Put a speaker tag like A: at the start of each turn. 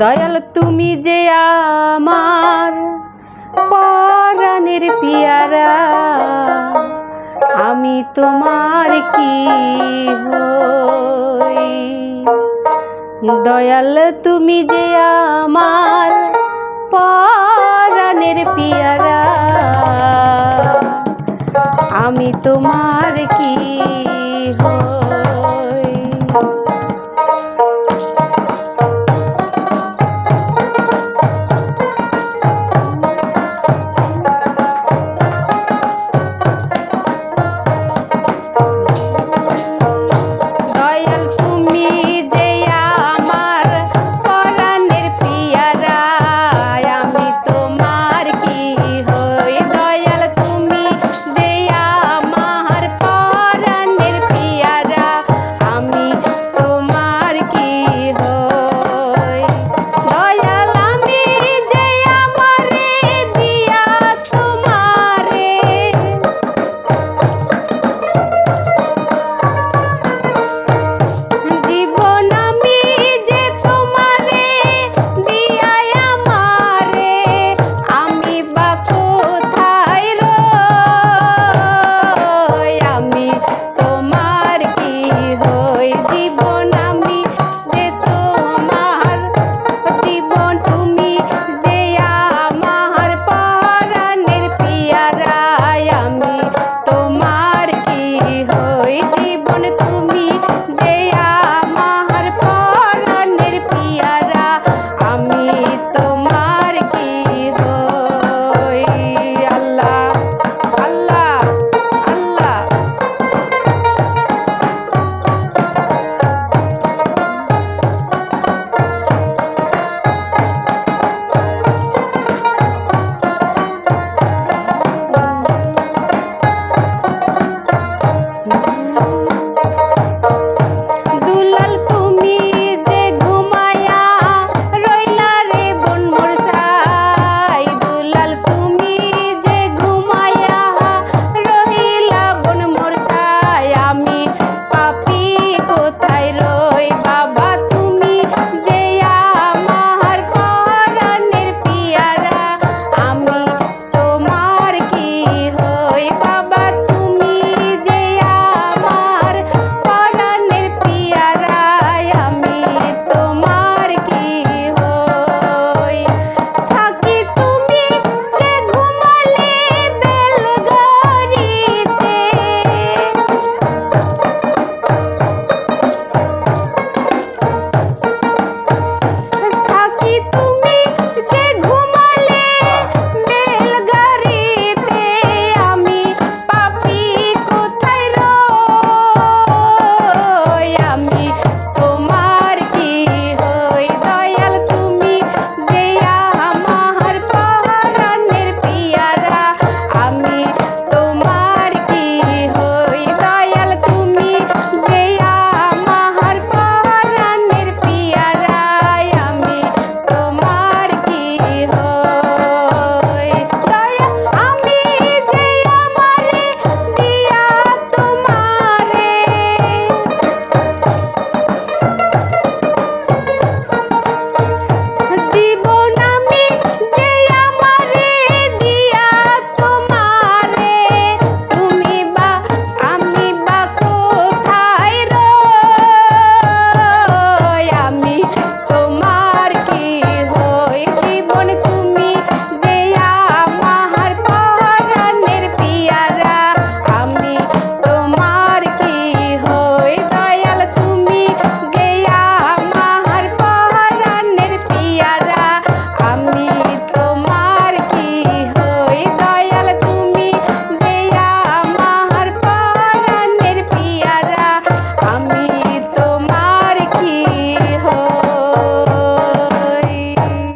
A: দয়াল তুমি যে আমার পরাণের পিয়ারা, আমি তোমার কি হই? দয়াল তুমি যে আমার পরাণের পিয়ারা, আমি তোমার কি হই?